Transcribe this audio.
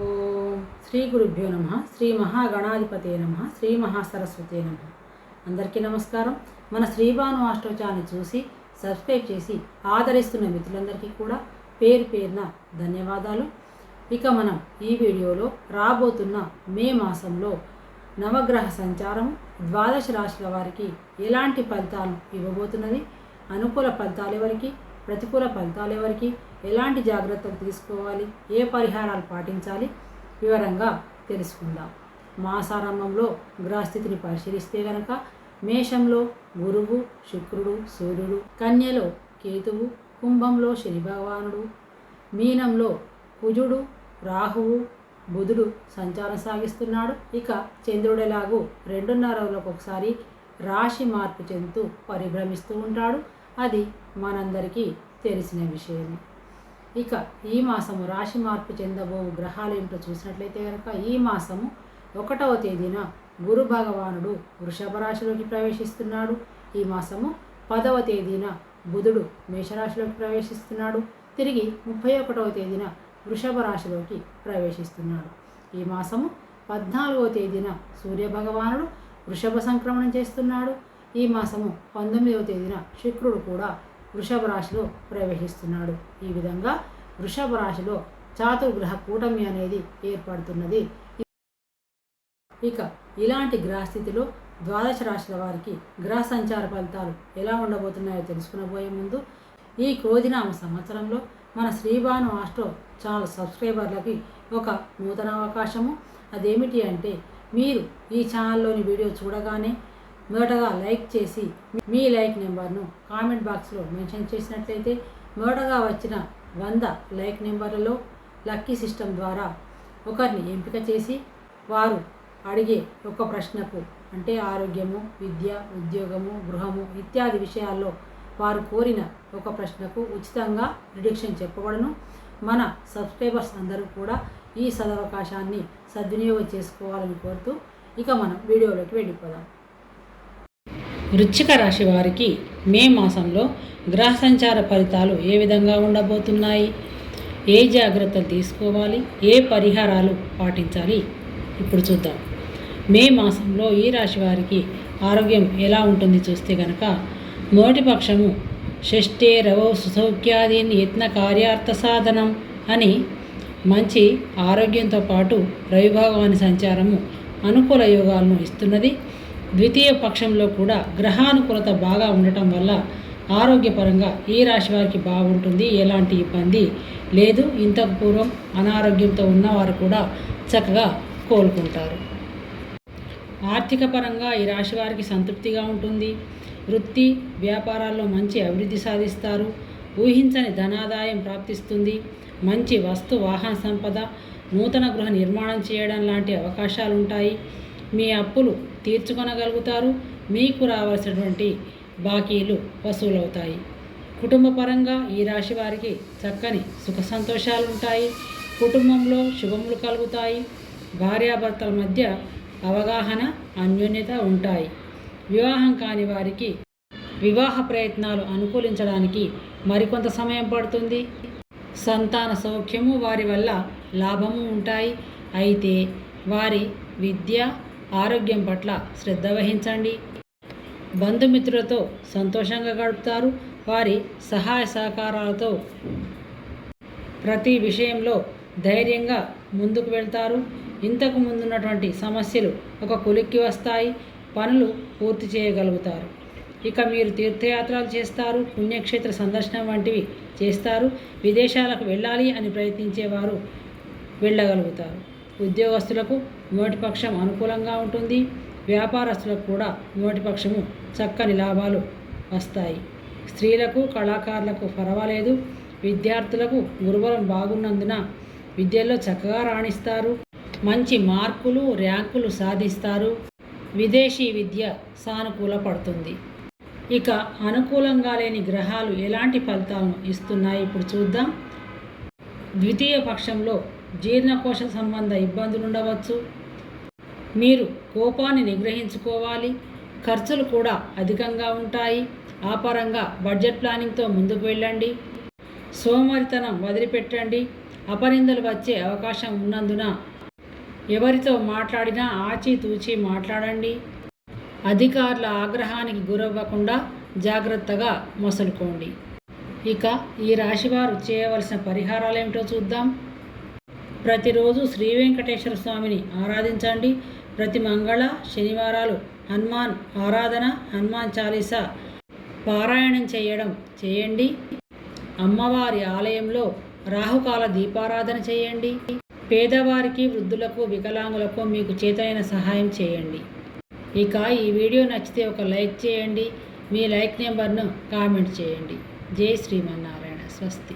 ఓం శ్రీ గురుభ్యో నమ శ్రీ మహాగణాధిపతే నమ శ్రీ మహాసరస్వతే నమ. అందరికీ నమస్కారం. మన శ్రీభాను అష్టోచాన్ని చూసి సబ్స్క్రైబ్ చేసి ఆదరిస్తున్న మిత్రులందరికీ కూడా పేరు పేరున ధన్యవాదాలు. ఇక మనం ఈ వీడియోలో రాబోతున్న మే మాసంలో నవగ్రహ సంచారం ద్వాదశ రాశుల వారికి ఎలాంటి ఫలితాలు ఇవ్వబోతున్నది అనుకూల ఫలితాలు ఎవరికి ప్రతికూల ఫలితాలు ఎవరికి ఎలాంటి జాగ్రత్తలు తీసుకోవాలి? ఏ పరిహారాలు పాటించాలి? వివరంగా తెలుసుకుందాం. మాసారంభంలో గ్రహస్థితిని పరిశీలిస్తే గనక మేషంలో గురువు శుక్రుడు సూర్యుడు కన్యలో కేతువు కుంభంలో శని భగవానుడు మీనంలో కుజుడు రాహువు బుధుడు సంచారం సాగిస్తున్నాడు. ఇక చంద్రుడిలాగూ రెండున్నర రోజులకు ఒకసారి రాశి మార్పు చెందుతూ పరిభ్రమిస్తూ ఉంటాడు. అది మనందరికీ తెలిసిన విషయమే. ఇక ఈ మాసము రాశి మార్పు చెందబో గ్రహాలు ఏమిటో చూసినట్లయితే కనుక ఈ మాసము ఒకటవ తేదీన గురు భగవానుడు వృషభ రాశిలోకి ప్రవేశిస్తున్నాడు. ఈ మాసము పదవ తేదీన బుధుడు మేషరాశిలోకి ప్రవేశిస్తున్నాడు. తిరిగి ముప్పై ఒకటవ తేదీన వృషభ రాశిలోకి ప్రవేశిస్తున్నాడు. ఈ మాసము పద్నాలుగవ తేదీన సూర్య భగవానుడు వృషభ సంక్రమణం చేస్తున్నాడు. ఈ మాసము పంతొమ్మిదవ తేదీన శుక్రుడు కూడా వృషభ రాశిలో ప్రవేశిస్తున్నాడు. ఈ విధంగా వృషభ రాశిలో చాతుర్గ్రహ కూటమి అనేది ఏర్పడుతున్నది. ఇక ఇలాంటి గ్రహస్థితిలో ద్వాదశ రాశుల వారికి గ్రహ సంచార ఫలితాలు ఎలా ఉండబోతున్నాయో తెలుసుకునబోయే ముందు ఈ క్రోధినామ సంవత్సరంలో మన శ్రీభాను ఆస్ట్రో ఛానల్ సబ్స్క్రైబర్లకి ఒక నూతన అవకాశము. అదేమిటి అంటే మీరు ఈ ఛానల్లోని వీడియో చూడగానే మొదటగా లైక్ చేసి మీ లైక్ నెంబర్ను కామెంట్ బాక్స్లో మెన్షన్ చేసినట్లయితే మొదటగా వచ్చిన వంద లైక్ నెంబర్లలో లక్కీ సిస్టమ్ ద్వారా ఒకరిని ఎంపిక చేసి వారు అడిగే ఒక ప్రశ్నకు అంటే ఆరోగ్యము విద్య ఉద్యోగము గృహము ఇత్యాది విషయాల్లో వారు కోరిన ఒక ప్రశ్నకు ఉచితంగా రిడక్షన్ చెప్పబడను. మన సబ్స్క్రైబర్స్ అందరూ కూడా ఈ సదవకాశాన్ని సద్వినియోగం చేసుకోవాలని కోరుతూ ఇక మనం వీడియోలోకి వెళ్ళిపోదాం. వృశ్చిక రాశి వారికి మే మాసంలో గ్రహ సంచార ఫలితాలు ఏ విధంగా ఉండబోతున్నాయి? ఏ జాగ్రత్తలు తీసుకోవాలి? ఏ పరిహారాలు పాటించాలి? ఇప్పుడు చూద్దాం. మే మాసంలో ఈ రాశి వారికి ఆరోగ్యం ఎలా ఉంటుంది చూస్తే కనుక మొదటి పక్షము షష్ఠే రవో సుసౌఖ్యాదీన్ యత్న కార్యార్థ సాధనం అని మంచి ఆరోగ్యంతో పాటు రవిభాగాని సంచారము అనుకూల యోగాలను ఇస్తున్నది. ద్వితీయ పక్షంలో కూడా గ్రహానుకూలత బాగా ఉండటం వల్ల ఆరోగ్యపరంగా ఈ రాశి వారికి బాగుంటుంది ఎలాంటి ఇబ్బంది లేదు. ఇంతకు పూర్వం అనారోగ్యంతో ఉన్నవారు కూడా చక్కగా కోలుకుంటారు. ఆర్థిక పరంగా ఈ రాశి వారికి సంతృప్తిగా ఉంటుంది. వృత్తి వ్యాపారాల్లో మంచి అభివృద్ధి సాధిస్తారు. ఊహించని ధనాదాయం ప్రాప్తిస్తుంది. మంచి వస్తు వాహన సంపద నూతన గృహ నిర్మాణం చేయడం లాంటి అవకాశాలు ఉంటాయి మీ అప్పులు తీర్చుకొనగలుగుతారు. మీకు రావాల్సినటువంటి బాకీలు వసూలవుతాయి. కుటుంబ పరంగా ఈ రాశి వారికి చక్కని సుఖ సంతోషాలు ఉంటాయి. కుటుంబంలో శుభములు కలుగుతాయి. భార్యాభర్తల మధ్య అవగాహన అన్యోన్యత ఉంటాయి. వివాహం కాని వారికి వివాహ ప్రయత్నాలు అనుకూలించడానికి మరికొంత సమయం పడుతుంది. సంతాన సౌఖ్యము వారి వల్ల లాభము ఉంటాయి. అయితే వారి విద్య ఆరోగ్యం పట్ల శ్రద్ధ వహించండి. బంధుమిత్రులతో సంతోషంగా గడుపుతారు. వారి సహాయ సహకారాలతో ప్రతి విషయంలో ధైర్యంగా ముందుకు వెళ్తారు. ఇంతకు ముందున్నటువంటి సమస్యలు ఒక కొలిక్కి వస్తాయి. పనులు పూర్తి చేయగలుగుతారు. ఇక మీరు తీర్థయాత్రలు చేస్తారు. పుణ్యక్షేత్ర సందర్శనం వంటివి చేస్తారు. విదేశాలకు వెళ్ళాలి అని ప్రయత్నించేవారు వెళ్ళగలుగుతారు. ఉద్యోగస్తులకు నోటిపక్షం అనుకూలంగా ఉంటుంది. వ్యాపారస్తులకు కూడా నోటిపక్షము చక్కని లాభాలు వస్తాయి. స్త్రీలకు కళాకారులకు పర్వాలేదు. విద్యార్థులకు గురుబలం బాగున్నందున విద్యలో చక్కగా రాణిస్తారు. మంచి మార్కులు ర్యాంకులు సాధిస్తారు. విదేశీ విద్య సానుకూల పడుతుంది. ఇక అనుకూలంగా లేని గ్రహాలు ఎలాంటి ఫలితాలను ఇస్తున్నాయి? ఇప్పుడు చూద్దాం. ద్వితీయ పక్షంలో జీర్ణకోశ సంబంధ ఇబ్బందులు ఉండవచ్చు. మీరు కోపాన్ని నిగ్రహించుకోవాలి. ఖర్చులు కూడా అధికంగా ఉంటాయి. ఆ పరంగా బడ్జెట్ ప్లానింగ్తో ముందుకు వెళ్ళండి. సోమరితనం వదిలిపెట్టండి. అపనిందలు వచ్చే అవకాశం ఉన్నందున ఎవరితో మాట్లాడినా ఆచితూచి మాట్లాడండి. అధికారుల ఆగ్రహానికి గురవ్వకుండా జాగ్రత్తగా మసలుకోండి. ఇక ఈ రాశివారు చేయవలసిన పరిహారాలు ఏమిటో చూద్దాం. ప్రతిరోజు శ్రీ వెంకటేశ్వర స్వామిని ఆరాధించండి. ప్రతి మంగళ శనివారాలు హనుమాన్ ఆరాధన హనుమాన్ చాలీసా పారాయణం చేయడం చేయండి. అమ్మవారి ఆలయంలో రాహుకాల దీపారాధన చేయండి. పేదవారికి వృద్ధులకు వికలాంగులకు మీకు చేతనైన సహాయం చేయండి. ఇక ఈ వీడియో నచ్చితే ఒక లైక్ చేయండి. మీ లైక్ నెంబర్ను కామెంట్ చేయండి. జై శ్రీమన్నారాయణ. స్వస్తి.